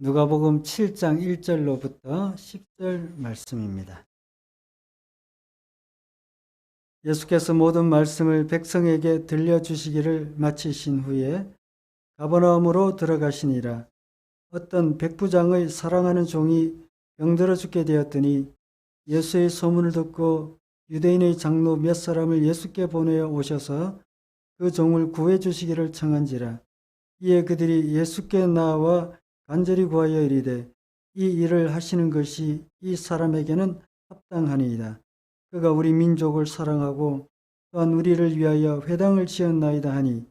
누가복음 7장 1절로부터 10절 말씀입니다. 예수께서 모든 말씀을 백성에게 들려주시기를 마치신 후에 가버나움으로 들어가시니라. 어떤 백부장의 사랑하는 종이 병들어 죽게 되었더니 예수의 소문을 듣고 유대인의 장로 몇 사람을 예수께 보내어 오셔서 그 종을 구해 주시기를 청한지라. 이에 그들이 예수께 나와 간절히 구하여 이르되 이 일을 하시는 것이 이 사람에게는 합당하니이다. 그가 우리 민족을 사랑하고 또한 우리를 위하여 회당을 지었나이다 하니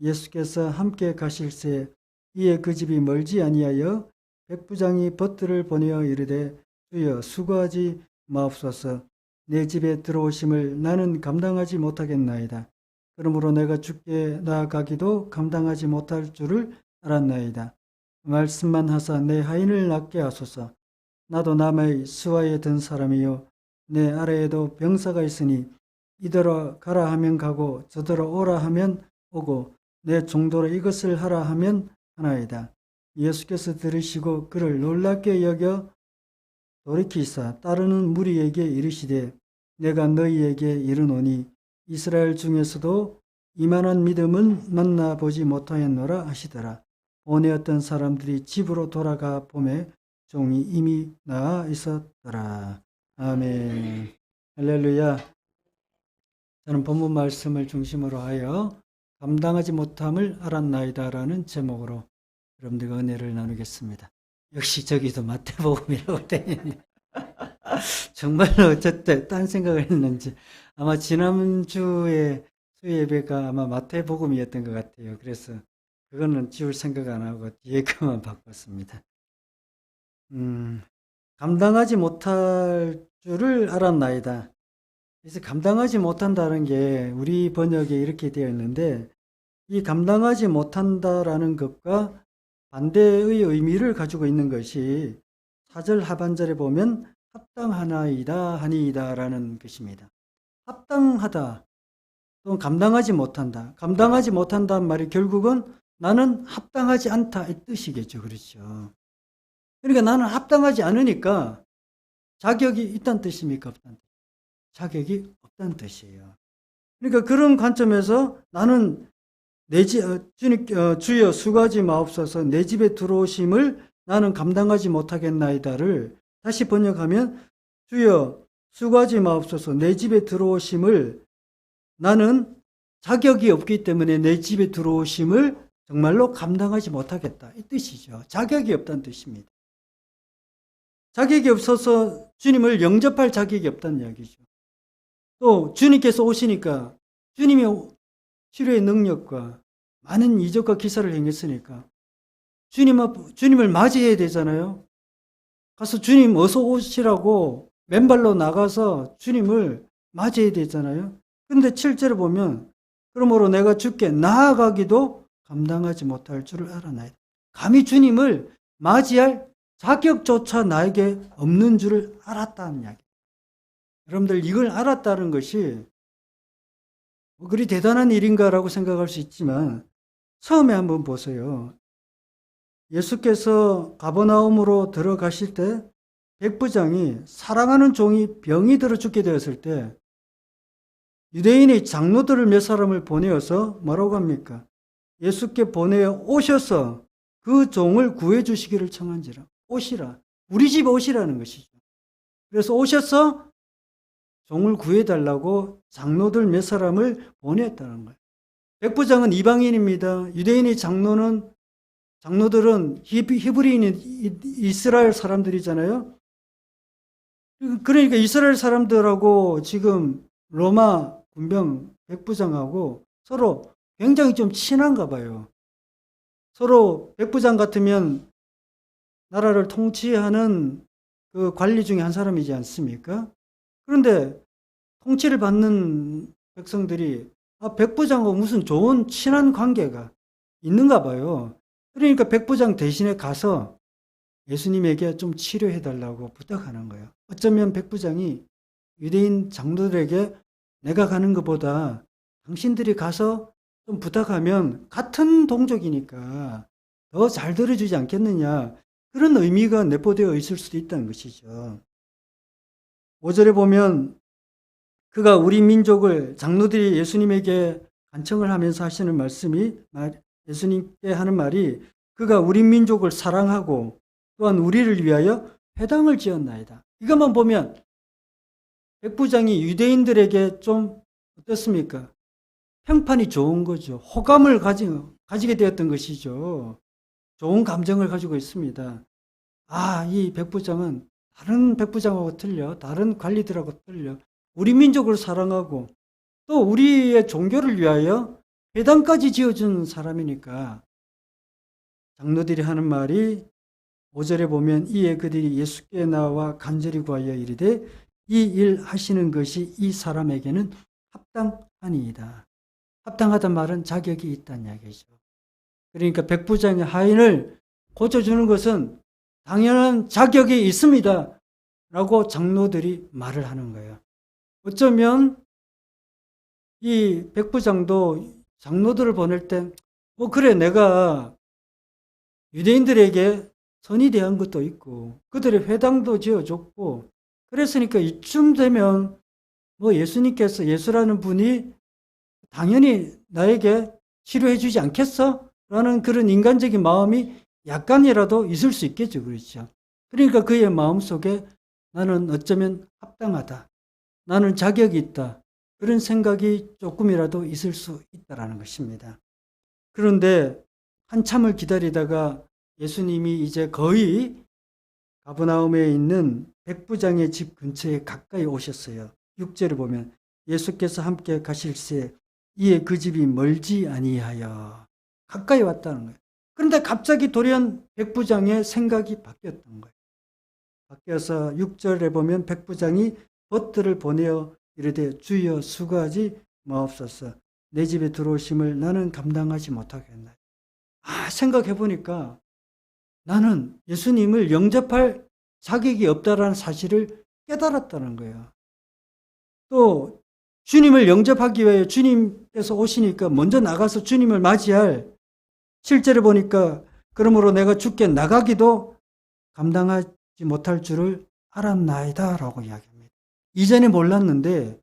예수께서 함께 가실새 이에 그 집이 멀지 아니하여 백부장이 벗들을 보내어 이르되 주여 수고하지 마옵소서 내 집에 들어오심을 나는 감당하지 못하겠나이다. 그러므로 내가 죽게 나아가기도 감당하지 못할 줄을 알았나이다. 말씀만 하사 내 하인을 낫게 하소서. 나도 남의 수하에 든 사람이요 내 아래에도 병사가 있으니 이더러 가라 하면 가고 저더러 오라 하면 오고 내 종도로 이것을 하라 하면 하나이다. 예수께서 들으시고 그를 놀랍게 여겨 돌이키사 따르는 무리에게 이르시되 내가 너희에게 이르노니 이스라엘 중에서도 이만한 믿음은 만나보지 못하였노라 하시더라. 보내었던 사람들이 집으로 돌아가 보매 종이 이미 나아 있었더라. 아멘. 할렐루야. 저는 본문 말씀을 중심으로 하여 감당하지 못함을 알았나이다라는 제목으로 여러분들과 은혜를 나누겠습니다. 역시 저기도 마태복음이라고 되어 있네. 정말로 어쨌든 딴 생각을 했는지 아마 지난주에 수예배가 아마 마태복음이었던 것 같아요. 그래서 그거는 지울 생각 안 하고 뒤에 것만 바꿨습니다. 음, 감당하지 못할 줄을 알았나이다. 그래서 감당하지 못한다는 게 우리 번역에 이렇게 되어 있는데 이 감당하지 못한다라는 것과 반대의 의미를 가지고 있는 것이 사절 하반절에 보면 합당하나이다 하니이다라는 것입니다. 합당하다 또는 감당하지 못한다. 감당하지 못한다는 말이 결국은 나는 합당하지 않다 이 뜻이겠죠. 그렇죠. 그러니까 나는 합당하지 않으니까 자격이 있다는 뜻입니까? 없다는 뜻. 자격이 없다는 뜻이에요. 그러니까 그런 관점에서 나는 내 집, 어, 어, 주여 수고하지 마옵소서 내 집에 들어오심을 나는 감당하지 못하겠나이다를 다시 번역하면 주여 수고하지 마옵소서 내 집에 들어오심을 나는 자격이 없기 때문에 내 집에 들어오심을 정말로 감당하지 못하겠다. 이 뜻이죠. 자격이 없다는 뜻입니다. 자격이 없어서 주님을 영접할 자격이 없다는 이야기죠. 또 주님께서 오시니까 주님의 치료의 능력과 많은 이적과 기사를 행했으니까 주님 앞, 주님을 맞이해야 되잖아요. 가서 주님 어서 오시라고 맨발로 나가서 주님을 맞이해야 되잖아요. 근데 7절에 보면 그러므로 내가 죽게 나아가기도 감당하지 못할 줄을 알아나야 돼. 감히 주님을 맞이할 자격조차 나에게 없는 줄을 알았다는 이야기. 여러분들 이걸 알았다는 것이 뭐 그리 대단한 일인가라고 생각할 수 있지만 처음에 한번 보세요. 예수께서 가버나움으로 들어가실 때 백부장이 사랑하는 종이 병이 들어 죽게 되었을 때 유대인의 장로들을 몇 사람을 보내어서 뭐라고 합니까? 예수께 보내어 오셔서 그 종을 구해 주시기를 청한지라. 오시라. 우리 집 오시라는 것이죠. 그래서 오셔서 종을 구해 달라고 장로들 몇 사람을 보냈다는 거예요. 백부장은 이방인입니다. 유대인의 장로는 장로들은 히브리인 이스라엘 사람들이잖아요. 그러니까 이스라엘 사람들하고 지금 로마 군병 백부장하고 서로 굉장히 좀 친한가 봐요. 서로 백부장 같으면 나라를 통치하는 그 관리 중에 한 사람이지 않습니까? 그런데 통치를 받는 백성들이 아, 백부장과 무슨 좋은 친한 관계가 있는가 봐요. 그러니까 백부장 대신에 가서 예수님에게 좀 치료해 달라고 부탁하는 거예요. 어쩌면 백부장이 유대인 장로들에게 내가 가는 것보다 당신들이 가서 좀 부탁하면 같은 동족이니까 더 잘 들어주지 않겠느냐. 그런 의미가 내포되어 있을 수도 있다는 것이죠. 5절에 보면 그가 우리 민족을 장로들이 예수님에게 간청을 하면서 하시는 말씀이 말- 예수님께 하는 말이 그가 우리 민족을 사랑하고 또한 우리를 위하여 회당을 지었나이다. 이것만 보면 백부장이 유대인들에게 좀 어떻습니까? 평판이 좋은 거죠. 호감을 가지, 가지게 되었던 것이죠. 좋은 감정을 가지고 있습니다. 아, 이 백부장은 다른 백부장하고 틀려, 다른 관리들하고 틀려. 우리 민족을 사랑하고 또 우리의 종교를 위하여 회당까지 지어준 사람이니까 장로들이 하는 말이 5절에 보면 이에 그들이 예수께 나와 간절히 구하여 이르되 이 일 하시는 것이 이 사람에게는 합당하니이다. 합당하단 말은 자격이 있다는 이야기죠. 그러니까 백부장의 하인을 고쳐주는 것은 당연한 자격이 있습니다. 라고 장로들이 말을 하는 거예요. 어쩌면 이 백부장도 장로들을 보낼 때, 뭐, 그래, 내가 유대인들에게 선이 대한 것도 있고, 그들의 회당도 지어줬고, 그랬으니까 이쯤 되면 뭐 예수님께서 예수라는 분이 당연히 나에게 치료해 주지 않겠어? 라는 그런 인간적인 마음이 약간이라도 있을 수 있겠죠. 그렇죠. 그러니까 그의 마음 속에 나는 어쩌면 합당하다. 나는 자격이 있다. 그런 생각이 조금이라도 있을 수 있다라는 것입니다. 그런데 한참을 기다리다가 예수님이 이제 거의 가브나움에 있는 백부장의 집 근처에 가까이 오셨어요. 6절을 보면 예수께서 함께 가실새 이에 그 집이 멀지 아니하여 가까이 왔다는 거예요. 그런데 갑자기 돌연 백부장의 생각이 바뀌었던 거예요. 바뀌어서 6절에 보면 백부장이 벗들을 보내어 이르되 주여 수고하지 마옵소서 내 집에 들어오심을 나는 감당하지 못하겠나요. 아 생각해 보니까 나는 예수님을 영접할 자격이 없다라는 사실을 깨달았다는 거예요. 또 주님을 영접하기 위해 주님께서 오시니까 먼저 나가서 주님을 맞이할 실제로 보니까 그러므로 내가 죽게 나가기도 감당하지 못할 줄을 알았나이다 라고 이야기합니다. 이전에 몰랐는데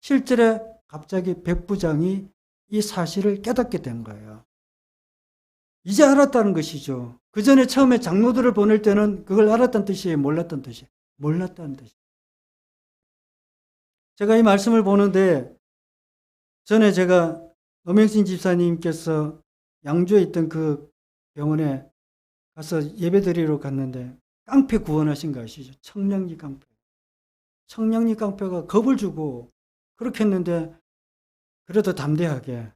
실제로 갑자기 백부장이 이 사실을 깨닫게 된 거예요. 이제 알았다는 것이죠. 그 전에 처음에 장로들을 보낼 때는 그걸 알았다는 뜻이에요? 몰랐다는 뜻이에요? 몰랐다는 뜻이에요. 제가 이 말씀을 보는데 전에 제가 노명신 집사님께서 양주에 있던 그 병원에 가서 예배드리러 갔는데 깡패 구원하신 거 아시죠? 청량리 깡패. 청량리 깡패가 겁을 주고 그렇게 했는데 그래도 담대하게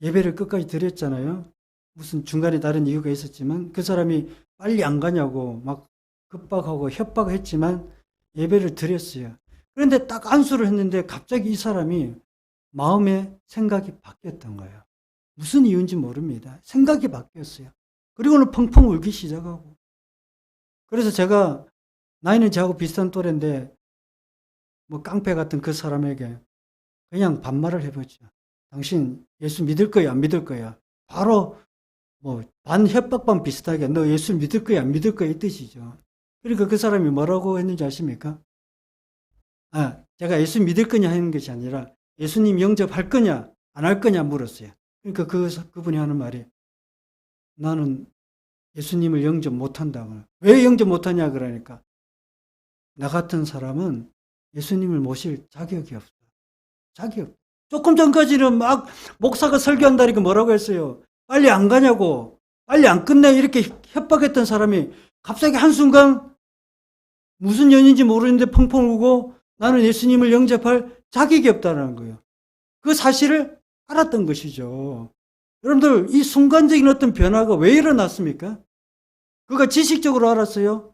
예배를 끝까지 드렸잖아요. 무슨 중간에 다른 이유가 있었지만 그 사람이 빨리 안 가냐고 막 급박하고 협박했지만 예배를 드렸어요. 그런데 딱 안수를 했는데 갑자기 이 사람이 마음의 생각이 바뀌었던 거예요. 무슨 이유인지 모릅니다. 생각이 바뀌었어요. 그리고는 펑펑 울기 시작하고. 그래서 제가 나이는 저하고 비슷한 또래인데 뭐 깡패 같은 그 사람에게 그냥 반말을 해보죠. 당신 예수 믿을 거야 안 믿을 거야. 바로 뭐 반 협박 반 비슷하게 너 예수 믿을 거야 안 믿을 거야 이 뜻이죠. 그러니까 그 사람이 뭐라고 했는지 아십니까? 아, 제가 예수 믿을 거냐 하는 것이 아니라 예수님 영접할 거냐 안 할 거냐 물었어요. 그러니까 그 그분이 하는 말이 나는 예수님을 영접 못 한다고. 왜 영접 못 하냐 그러니까 나 같은 사람은 예수님을 모실 자격이 없어. 자격. 없 조금 전까지는 막 목사가 설교한다니까 뭐라고 했어요. 빨리 안 가냐고. 빨리 안 끝내. 이렇게 협박했던 사람이 갑자기 한순간 무슨 연인지 모르는데 펑펑 울고 나는 예수님을 영접할 자격이 없다는 거예요. 그 사실을 알았던 것이죠. 여러분들, 이 순간적인 어떤 변화가 왜 일어났습니까? 그가 지식적으로 알았어요?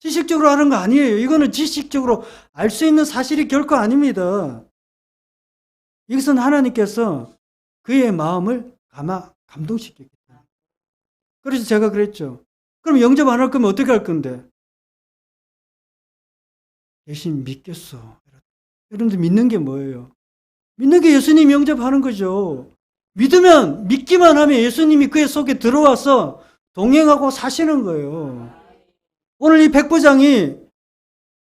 지식적으로 하는 거 아니에요. 이거는 지식적으로 알 수 있는 사실이 결코 아닙니다. 이것은 하나님께서 그의 마음을 감아 감동시켰다. 그래서 제가 그랬죠. 그럼 영접 안 할 거면 어떻게 할 건데? 예수님 믿겠어. 여러분들 믿는 게 뭐예요? 믿는 게 예수님 영접하는 거죠. 믿으면 믿기만 하면 예수님이 그의 속에 들어와서 동행하고 사시는 거예요. 오늘 이 백부장이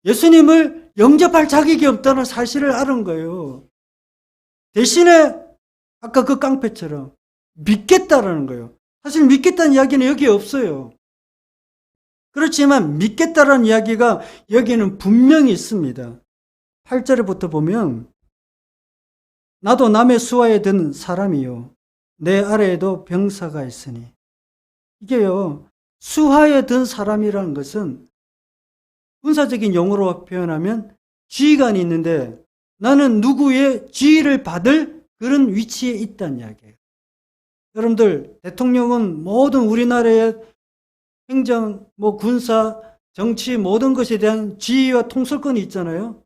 예수님을 영접할 자격이 없다는 사실을 알은 거예요. 대신에 아까 그 깡패처럼 믿겠다라는 거예요. 사실 믿겠다는 이야기는 여기에 없어요. 그렇지만 믿겠다라는 이야기가 여기는 분명히 있습니다. 8절부터 보면 나도 남의 수하에 든 사람이요. 내 아래에도 병사가 있으니. 이게요, 수하에 든 사람이라는 것은 군사적인 용어로 표현하면 지휘관이 있는데 나는 누구의 지휘를 받을 그런 위치에 있다는 이야기예요. 여러분들, 대통령은 모든 우리나라의 행정, 뭐 군사, 정치 모든 것에 대한 지휘와 통솔권이 있잖아요.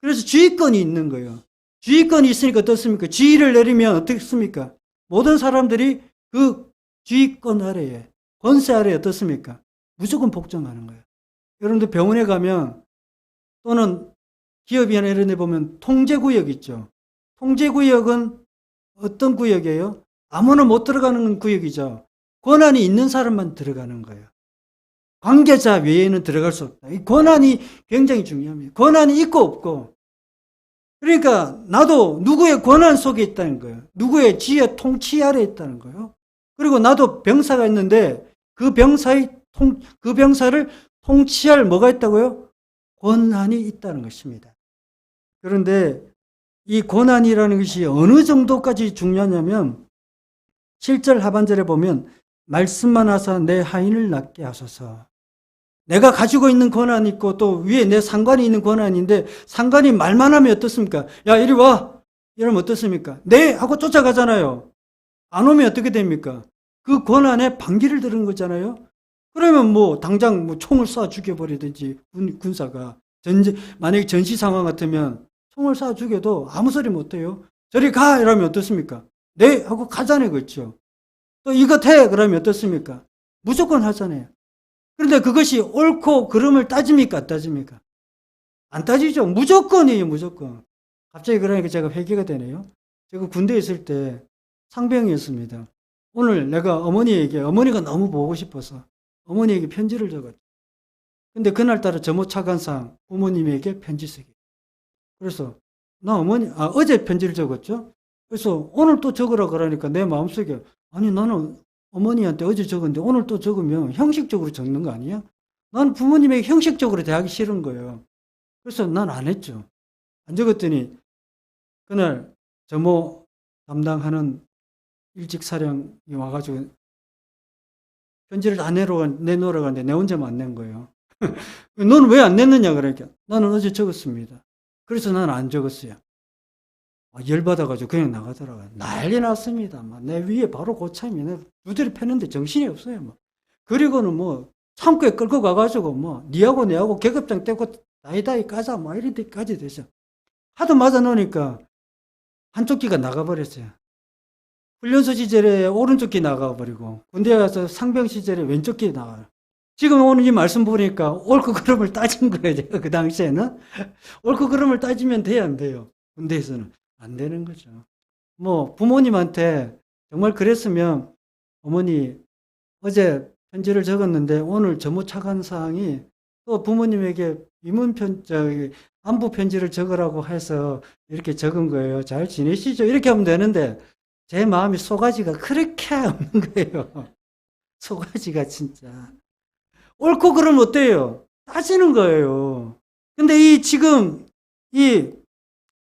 그래서 지휘권이 있는 거예요. 지휘권이 있으니까 어떻습니까? 지휘를 내리면 어떻습니까? 모든 사람들이 그 지휘권 아래에, 권세 아래에 어떻습니까? 무조건 복종하는 거예요. 여러분들 병원에 가면 또는 기업이나 이런 데 보면 통제구역 있죠. 통제구역은 어떤 구역이에요? 아무나 못 들어가는 구역이죠. 권한이 있는 사람만 들어가는 거예요. 관계자 외에는 들어갈 수 없다. 이 권한이 굉장히 중요합니다. 권한이 있고 없고. 그러니까 나도 누구의 권한 속에 있다는 거예요. 누구의 지혜 통치 아래 있다는 거예요. 그리고 나도 병사가 있는데 그 병사의 통, 그 병사를 통치할 뭐가 있다고요? 권한이 있다는 것입니다. 그런데 이 권한이라는 것이 어느 정도까지 중요하냐면 7절 하반절에 보면 말씀만 하사 내 하인을 낫게 하소서. 내가 가지고 있는 권한이 있고 또 위에 내 상관이 있는 권한인데 상관이 말만 하면 어떻습니까? 야, 이리 와. 이러면 어떻습니까? 네! 하고 쫓아가잖아요. 안 오면 어떻게 됩니까? 그 권한에 반기를 드는 거잖아요. 그러면 뭐 당장 뭐 총을 쏴 죽여버리든지 군, 군사가 전제 만약에 전시 상황 같으면 총을 쏴 죽여도 아무 소리 못 해요. 저리 가 이러면 어떻습니까? 네 하고 가잖아요, 그렇죠? 또 이것 해 그러면 어떻습니까? 무조건 하잖아요. 그런데 그것이 옳고 그름을 따집니까, 안 따집니까? 안 따지죠. 무조건이에요, 무조건. 갑자기 그러니까 제가 회개가 되네요. 제가 군대에 있을 때 상병이었습니다. 오늘 내가 어머니에게 어머니가 너무 보고 싶어서 어머니에게 편지를 적었죠. 근데 그날따라 점호 차관상 부모님에게 편지 쓰기. 그래서 나 어머니 아 어제 편지를 적었죠. 그래서 오늘 또 적으라 그러니까 내 마음속에 아니 나는 어머니한테 어제 적었는데 오늘 또 적으면 형식적으로 적는 거 아니야? 난 부모님에게 형식적으로 대하기 싫은 거예요. 그래서 난 안 했죠. 안 적었더니 그날 점호 담당하는 일찍 사령이 와가지고 편지를 다 내러, 내놓으러 가는데 내 혼자만 안 낸 거예요. 너는 왜안 냈느냐 그러니까 나는 어제 적었습니다. 그래서 나는 안 적었어요. 아, 열받아가지고 그냥 나가더라고요. 난리 났습니다. 막 내 위에 바로 고참이 내 두드려 패는데 정신이 없어요. 뭐. 그리고는 뭐 창고에 끌고 가가지고 뭐 니하고 내하고 계급장 떼고 다이다이 까자 뭐 이런 데까지 됐어. 하도 맞아 놓으니까 한쪽 귀가 나가버렸어요. 훈련소 시절에 오른쪽 귀 나가버리고 군대 가서 상병 시절에 왼쪽 귀 나가요. 지금 오늘 이 말씀 보니까 옳고 그름을 따진 거예요. 제가 그 당시에는 옳고 그름을 따지면 돼야 안 돼요. 군대에서는 안 되는 거죠. 뭐 부모님한테 정말 그랬으면 어머니 어제 편지를 적었는데 오늘 차관 사항이 또 부모님에게 위문편 저기 안부 편지를 적으라고 해서 이렇게 적은 거예요. 잘 지내시죠? 이렇게 하면 되는데 제 마음이 소가지가 그렇게 없는 거예요. 소가지가 진짜. 옳고 그러면 어때요? 따지는 거예요. 근데 이 지금 이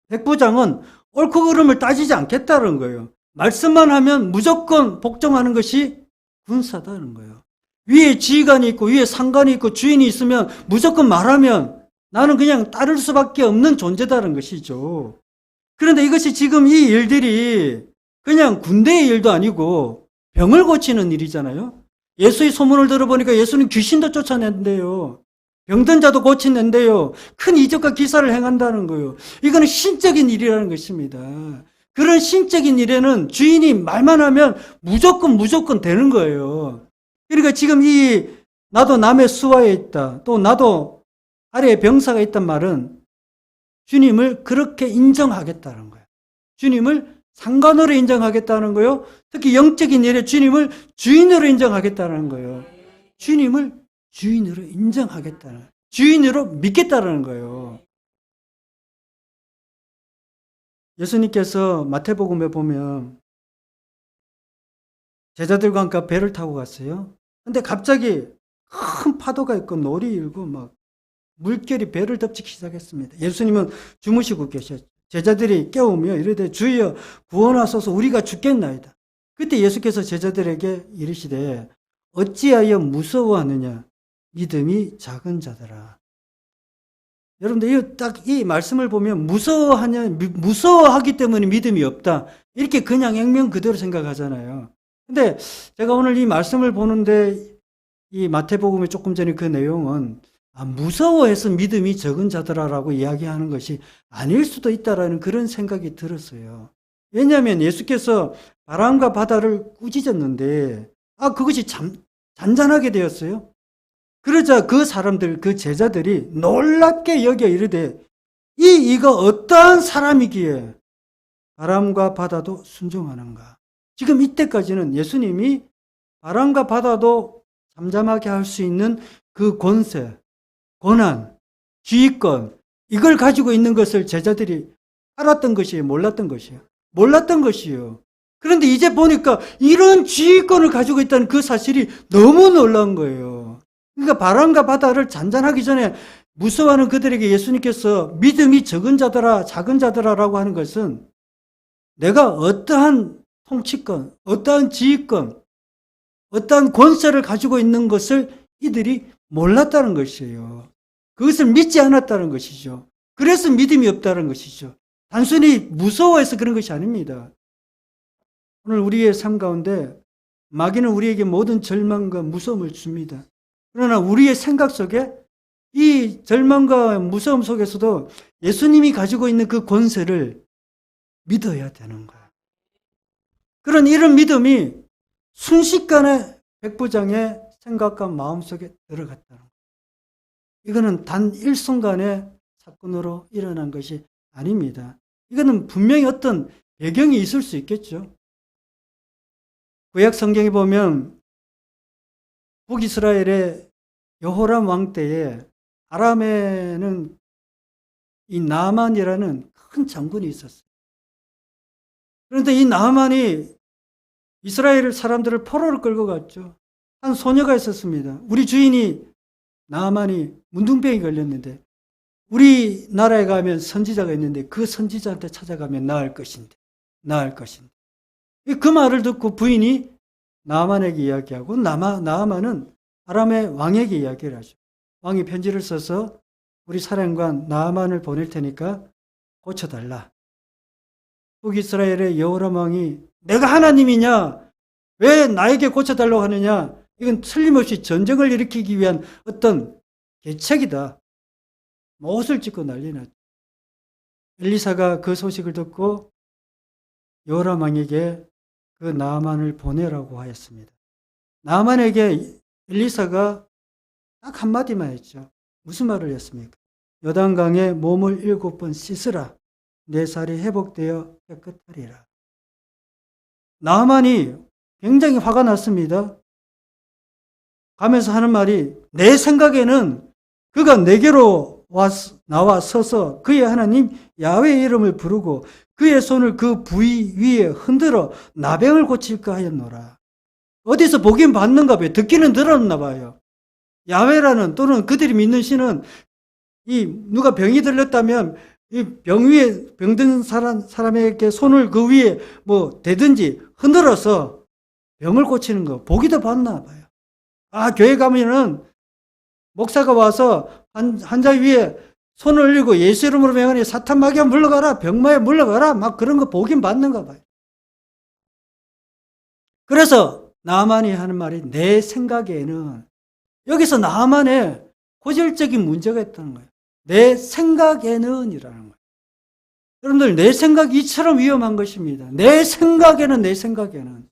백부장은 옳고 그름을 따지지 않겠다는 거예요. 말씀만 하면 무조건 복종하는 것이 군사다는 거예요. 위에 지휘관이 있고 위에 상관이 있고 주인이 있으면 무조건 말하면 나는 그냥 따를 수밖에 없는 존재다는 것이죠. 그런데 이것이 지금 이 일들이 그냥 군대의 일도 아니고 병을 고치는 일이잖아요. 예수의 소문을 들어보니까 예수는 귀신도 쫓아낸대요. 병든 자도 고친낸대요. 큰 이적과 기사를 행한다는 거예요. 이거는 신적인 일이라는 것입니다. 그런 신적인 일에는 주인이 말만 하면 무조건 무조건 되는 거예요. 그러니까 지금 이 나도 남의 수하에 있다. 또 나도 아래에 병사가 있단 말은 주님을 그렇게 인정하겠다는 거예요. 주님을 상관으로 인정하겠다는 거예요. 특히 영적인 일에 주님을 주인으로 인정하겠다는 거예요. 주님을 주인으로 인정하겠다는, 주인으로 믿겠다는 거예요. 예수님께서 마태복음에 보면 제자들과 함께 배를 타고 갔어요. 근데 갑자기 큰 파도가 있고 놀이 일고 막 물결이 배를 덮치기 시작했습니다. 예수님은 주무시고 계셨죠. 제자들이 깨우며 이르되 주여 구원하소서 우리가 죽겠나이다. 그때 예수께서 제자들에게 이르시되 어찌하여 무서워하느냐 믿음이 작은 자들아. 여러분들 딱 이 말씀을 보면 무서워하냐 미- 무서워하기 때문에 믿음이 없다. 이렇게 그냥 액면 그대로 생각하잖아요. 근데 제가 오늘 이 말씀을 보는데 이 마태복음의 조금 전에 그 내용은 아, 무서워해서 믿음이 적은 자들아라고 이야기하는 것이 아닐 수도 있다라는 그런 생각이 들었어요. 왜냐하면 예수께서 바람과 바다를 꾸짖었는데 아 그것이 잠, 잔잔하게 되었어요. 그러자 그 사람들 그 제자들이 놀랍게 여겨 이르되 이 이가 어떠한 사람이기에 바람과 바다도 순종하는가. 지금 이때까지는 예수님이 바람과 바다도 잠잠하게 할 수 있는 그 권세, 권한, 지휘권, 이걸 가지고 있는 것을 제자들이 알았던 것이에요? 몰랐던 것이에요? 몰랐던 것이에요. 그런데 이제 보니까 이런 지휘권을 가지고 있다는 그 사실이 너무 놀라운 거예요. 그러니까 바람과 바다를 잔잔하기 전에 무서워하는 그들에게 예수님께서 믿음이 적은 자들아, 작은 자들아라고 하는 것은 내가 어떠한 통치권, 어떠한 지휘권, 어떠한 권세를 가지고 있는 것을 이들이 몰랐다는 것이에요. 그것을 믿지 않았다는 것이죠. 그래서 믿음이 없다는 것이죠. 단순히 무서워해서 그런 것이 아닙니다. 오늘 우리의 삶 가운데 마귀는 우리에게 모든 절망과 무서움을 줍니다. 그러나 우리의 생각 속에 이 절망과 무서움 속에서도 예수님이 가지고 있는 그 권세를 믿어야 되는 거야. 그런 이런 믿음이 순식간에 백부장의 생각과 마음 속에 들어갔다는 거예요. 이거는 단 일순간의 사건으로 일어난 것이 아닙니다. 이거는 분명히 어떤 배경이 있을 수 있겠죠. 구약 성경에 보면 북이스라엘의 여호람 왕 때에 아람에는 이 나만이라는 큰 장군이 있었어요. 그런데 이 나만이 이스라엘 사람들을 포로로 끌고 갔죠. 한 소녀가 있었습니다. 우리 주인이 나만이 문둥병이 걸렸는데 우리 나라에 가면 선지자가 있는데 그 선지자한테 찾아가면 나을 것인데 나을 것인데 그 말을 듣고 부인이 나만에게 이야기하고 나마, 나만은 아람의 왕에게 이야기를 하죠. 왕이 편지를 써서 우리 사령관 나만을 보낼 테니까 고쳐달라. 북이스라엘의 여호람 왕이 내가 하나님이냐? 왜 나에게 고쳐달라고 하느냐? 이건 틀림없이 전쟁을 일으키기 위한 어떤 계책이다. 못을 찢고 난리 났죠. 엘리사가 그 소식을 듣고 여호람 왕에게 그 나만을 보내라고 하였습니다. 나만에게 엘리사가 딱 한마디만 했죠. 무슨 말을 했습니까? 요단강에 몸을 일곱 번 씻으라. 내 살이 회복되어 깨끗하리라. 나만이 굉장히 화가 났습니다. 가면서 하는 말이 내 생각에는 그가 내게로 와, 나와 서서 그의 하나님 야훼의 이름을 부르고 그의 손을 그 부위 위에 흔들어 나병을 고칠까 하였노라. 어디서 보긴 봤는가 봐요. 듣기는 들었나 봐요. 야훼라는 또는 그들이 믿는 신은 이 누가 병이 들렸다면 이 병 위에 병든 사람 사람에게 손을 그 위에 뭐 대든지 흔들어서 병을 고치는 거 보기도 봤나 봐요. 아 교회 가면은 목사가 와서 한 환자 위에 손을 올리고 예수 이름으로 명하니 사탄 마귀야 물러가라 병마에 물러가라 막 그런 거 보긴 봤는가 봐요. 그래서 나만이 하는 말이 내 생각에는 여기서 나만의 고질적인 문제가 있다는 거예요. 내 생각에는 이라는 거예요. 여러분들 내 생각이 이처럼 위험한 것입니다. 내 생각에는 내 생각에는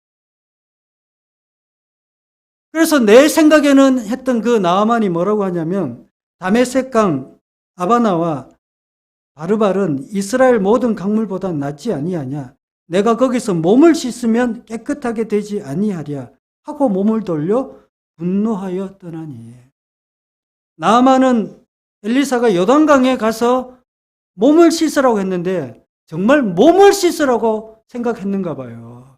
그래서 내 생각에는 했던 그 나만이 뭐라고 하냐면 다메섹강 아바나와 바르발은 이스라엘 모든 강물보다 낫지 아니하냐 내가 거기서 몸을 씻으면 깨끗하게 되지 아니하랴 하고 몸을 돌려 분노하여 떠나니 나아만은 엘리사가 요단강에 가서 몸을 씻으라고 했는데 정말 몸을 씻으라고 생각했는가 봐요.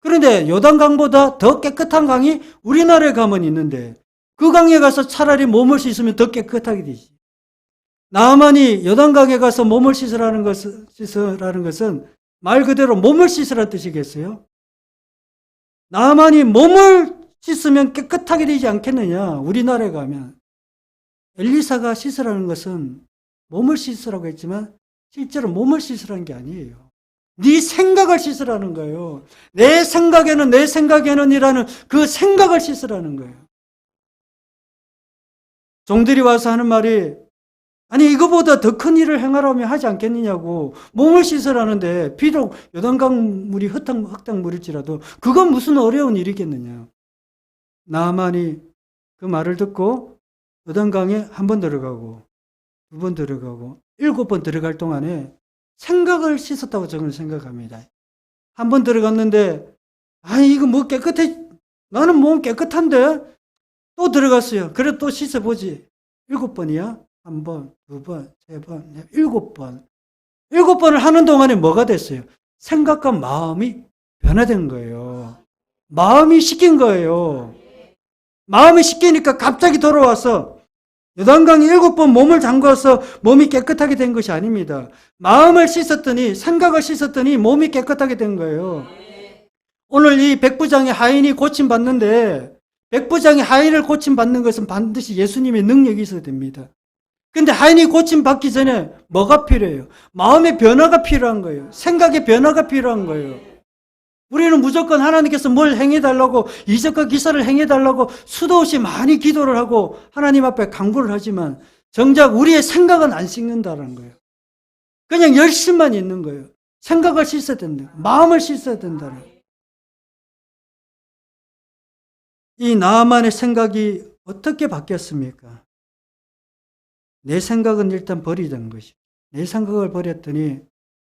그런데 요단강보다 더 깨끗한 강이 우리나라에 가면 있는데 그 강에 가서 차라리 몸을 씻으면 더 깨끗하게 되지. 나만이 요단강에 가서 몸을 씻으라는 것은, 씻으라는 것은 말 그대로 몸을 씻으라 뜻이겠어요? 나만이 몸을 씻으면 깨끗하게 되지 않겠느냐? 우리나라에 가면. 엘리사가 씻으라는 것은 몸을 씻으라고 했지만 실제로 몸을 씻으라는 게 아니에요. 네 생각을 씻으라는 거예요. 내 생각에는 내 생각에는 이라는 그 생각을 씻으라는 거예요. 종들이 와서 하는 말이 아니 이거보다 더 큰 일을 행하라며 하지 않겠느냐고 몸을 씻으라는데 비록 요단강 물이 흙탕, 흙탕 물일지라도 그건 무슨 어려운 일이겠느냐. 나만이 그 말을 듣고 요단강에 한 번 들어가고 두 번 들어가고 일곱 번 들어갈 동안에 생각을 씻었다고 저는 생각합니다. 한 번 들어갔는데 아니 이거 뭐 깨끗해 나는 몸 깨끗한데 또 들어갔어요. 그래 또 씻어보지. 일곱 번이야? 한 번, 두 번, 세 번, 네, 일곱 번. 일곱 번을 하는 동안에 뭐가 됐어요? 생각과 마음이 변화된 거예요. 마음이 시킨 거예요. 마음이 시키니까 갑자기 돌아와서 요단강에 일곱 번 몸을 담가서 몸이 깨끗하게 된 것이 아닙니다. 마음을 씻었더니 생각을 씻었더니 몸이 깨끗하게 된 거예요. 오늘 이 백부장의 하인이 고침받는데 백부장의 하인을 고침받는 것은 반드시 예수님의 능력이 있어야 됩니다. 근데 하인이 고침받기 전에 뭐가 필요해요? 마음의 변화가 필요한 거예요. 생각의 변화가 필요한 거예요. 우리는 무조건 하나님께서 뭘 행해달라고 이적과 기사를 행해달라고 수도 없이 많이 기도를 하고 하나님 앞에 강구를 하지만 정작 우리의 생각은 안 씻는다는 거예요. 그냥 열심만 있는 거예요. 생각을 씻어야 된다. 마음을 씻어야 된다는 거예요. 이 나만의 생각이 어떻게 바뀌었습니까? 내 생각은 일단 버리자는 것이. 내 생각을 버렸더니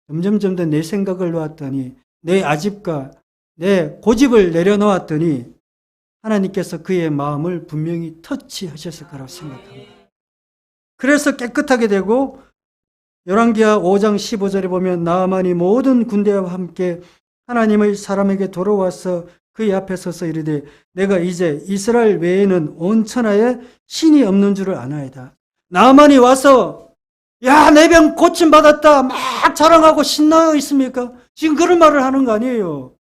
점점점 더 내 생각을 놓았더니 내 아집과 내 고집을 내려놓았더니 하나님께서 그의 마음을 분명히 터치하셨을 거라고 생각합니다. 그래서 깨끗하게 되고 열왕기하 5장 15절에 보면 나아만이 모든 군대와 함께 하나님의 사람에게 돌아와서 그의 앞에 서서 이르되 내가 이제 이스라엘 외에는 온 천하에 신이 없는 줄을 아나이다. 나만이 와서 야 내 병 고침 받았다 막 자랑하고 신나어 있습니까? 지금 그런 말을 하는 거 아니에요.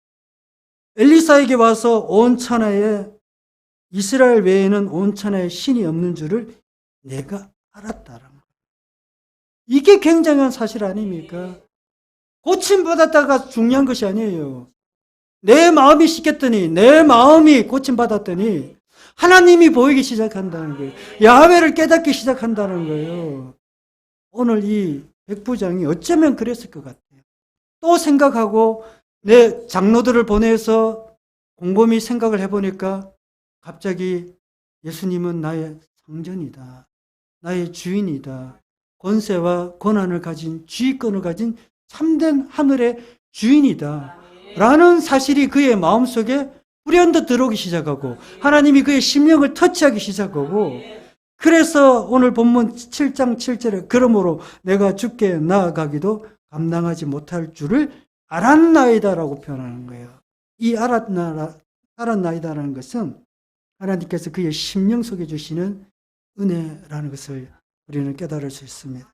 엘리사에게 와서 온 천하에 이스라엘 외에는 온 천하에 신이 없는 줄을 내가 알았다라는 거. 이게 굉장한 사실 아닙니까? 고침 받았다가 중요한 것이 아니에요. 내 마음이 씻겼더니 내 마음이 고침 받았더니 하나님이 보이기 시작한다는 거예요. 야훼를 깨닫기 시작한다는 거예요. 오늘 이 백부장이 어쩌면 그랬을 것 같아요. 또 생각하고 내 장로들을 보내서 곰곰이 생각을 해보니까 갑자기 예수님은 나의 상전이다. 나의 주인이다. 권세와 권한을 가진 주의권을 가진 참된 하늘의 주인이다. 라는 사실이 그의 마음속에 불현듯 들어오기 시작하고 하나님이 그의 심령을 터치하기 시작하고 그래서 오늘 본문 7장 7절에 그러므로 내가 죽게 나아가기도 감당하지 못할 줄을 알았나이다라고 표현하는 거예요. 이 알았나, 알았나이다라는 것은 하나님께서 그의 심령 속에 주시는 은혜라는 것을 우리는 깨달을 수 있습니다.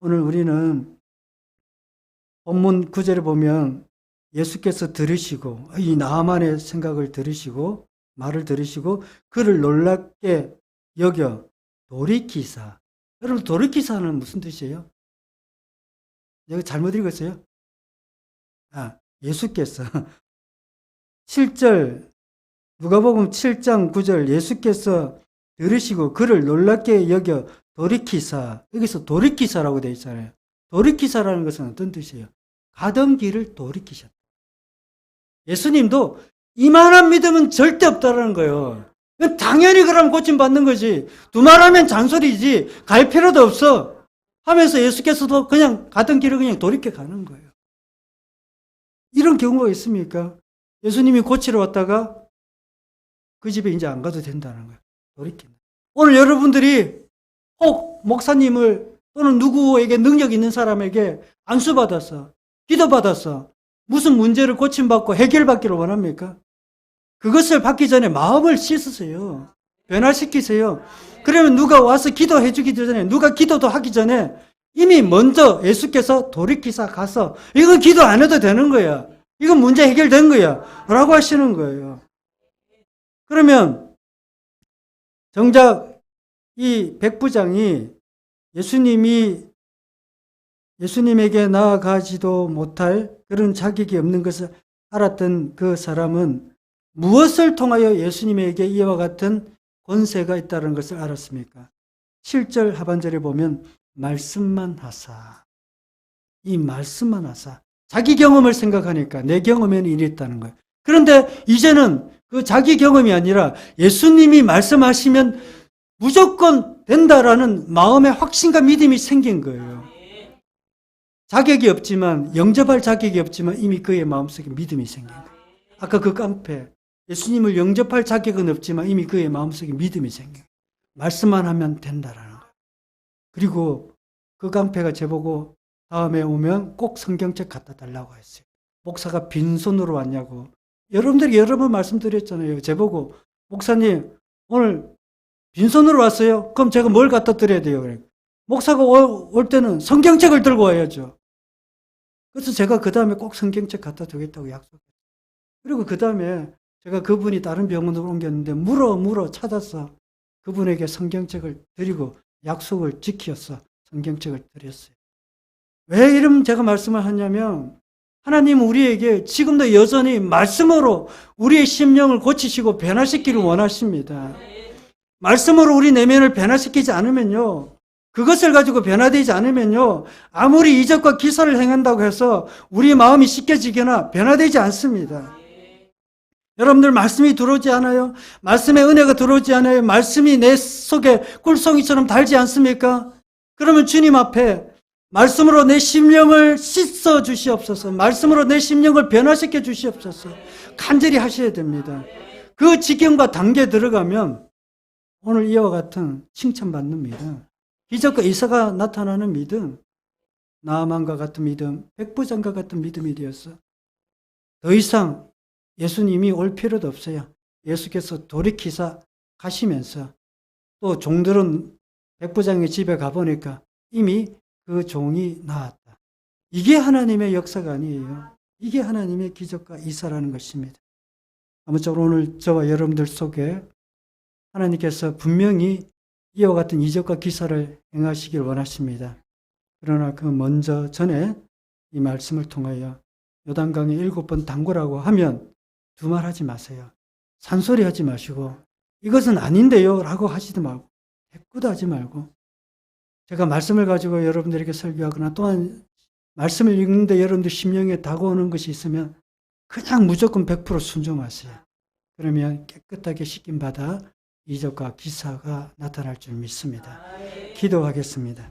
오늘 우리는 본문 9절에 보면 예수께서 들으시고 이 나만의 생각을 들으시고 말을 들으시고 그를 놀랍게 여겨 돌이키사 여러분 돌이키사는 무슨 뜻이에요? 여기 잘못 읽었어요? 아, 예수께서 7절 누가복음 7장 9절 예수께서 들으시고 그를 놀랍게 여겨 돌이키사 여기서 돌이키사라고 되어 있잖아요. 돌이키사라는 것은 어떤 뜻이에요? 가던 길을 돌이키셨다. 예수님도 이만한 믿음은 절대 없다라는 거예요. 당연히 그럼 고침 받는 거지. 두말하면 잔소리지. 갈 필요도 없어. 하면서 예수께서도 그냥 가던 길을 그냥 돌이켜 가는 거예요. 이런 경우가 있습니까? 예수님이 고치러 왔다가 그 집에 이제 안 가도 된다는 거예요. 돌이킨다. 오늘 여러분들이 혹 목사님을 또는 누구에게 능력 있는 사람에게 안수받아서 기도받아서 무슨 문제를 고침받고 해결받기를 원합니까? 그것을 받기 전에 마음을 씻으세요. 변화시키세요. 그러면 누가 와서 기도해 주기 전에 누가 기도도 하기 전에 이미 먼저 예수께서 돌이키사 가서 이건 기도 안 해도 되는 거야. 이건 문제 해결된 거야. 라고 하시는 거예요. 그러면 정작 이 백부장이 예수님이 예수님에게 나아가지도 못할 그런 자격이 없는 것을 알았던 그 사람은 무엇을 통하여 예수님에게 이와 같은 권세가 있다는 것을 알았습니까? 7절 하반절에 보면 말씀만 하사. 이 말씀만 하사. 자기 경험을 생각하니까 내 경험에는 이랬다는 거예요. 그런데 이제는 그 자기 경험이 아니라 예수님이 말씀하시면 무조건 된다라는 마음의 확신과 믿음이 생긴 거예요. 자격이 없지만, 영접할 자격이 없지만 이미 그의 마음속에 믿음이 생긴 거예요. 아까 그 깡패, 예수님을 영접할 자격은 없지만 이미 그의 마음속에 믿음이 거예요. 말씀만 하면 된다라는 거예요. 그리고 그 깡패가 제보고 다음에 오면 꼭 성경책 갖다 달라고 했어요. 목사가 빈손으로 왔냐고. 여러분들이 여러 번 말씀드렸잖아요. 제보고, 목사님, 오늘 빈손으로 왔어요? 그럼 제가 뭘 갖다 드려야 돼요? 목사가 올, 올 때는 성경책을 들고 와야죠. 그래서 제가 그 다음에 꼭 성경책 갖다 주겠다고 약속했어요. 그리고 그 다음에 제가 그분이 다른 병원으로 옮겼는데 물어 물어 찾아서 그분에게 성경책을 드리고 약속을 지켰어. 성경책을 드렸어요. 왜 이런 제가 말씀을 하냐면 하나님은 우리에게 지금도 여전히 말씀으로 우리의 심령을 고치시고 변화시키를 원하십니다. 말씀으로 우리 내면을 변화시키지 않으면요. 그것을 가지고 변화되지 않으면요. 아무리 이적과 기사를 행한다고 해서 우리 마음이 씻겨지거나 변화되지 않습니다. 여러분들 말씀이 들어오지 않아요? 말씀의 은혜가 들어오지 않아요? 말씀이 내 속에 꿀송이처럼 달지 않습니까? 그러면 주님 앞에 말씀으로 내 심령을 씻어 주시옵소서. 말씀으로 내 심령을 변화시켜 주시옵소서. 간절히 하셔야 됩니다. 그 지경과 단계 들어가면 오늘 이와 같은 칭찬받는 믿음, 기적과 이사가 나타나는 믿음, 나만과 같은 믿음, 백부장과 같은 믿음이 되었어. 더 이상 예수님이 올 필요도 없어요. 예수께서 돌이키사 가시면서 또 종들은 백부장의 집에 가보니까 이미 그 종이 나왔다. 이게 하나님의 역사가 아니에요. 이게 하나님의 기적과 이사라는 것입니다. 아무쪼록 오늘 저와 여러분들 속에 하나님께서 분명히 이와 같은 이적과 기사를 행하시길 원하십니다. 그러나 그 먼저 전에 이 말씀을 통하여 요단강에 일곱 번 담그라고 하면 두 말 하지 마세요. 산소리 하지 마시고 이것은 아닌데요 라고 하지도 말고 대꾸도 하지 말고 제가 말씀을 가지고 여러분들에게 설교하거나 또한 말씀을 읽는데 여러분들 심령에 다가오는 것이 있으면 그냥 무조건 100% 순종하세요. 그러면 깨끗하게 씻김 받아 이적과 기사가 나타날 줄 믿습니다. 기도하겠습니다.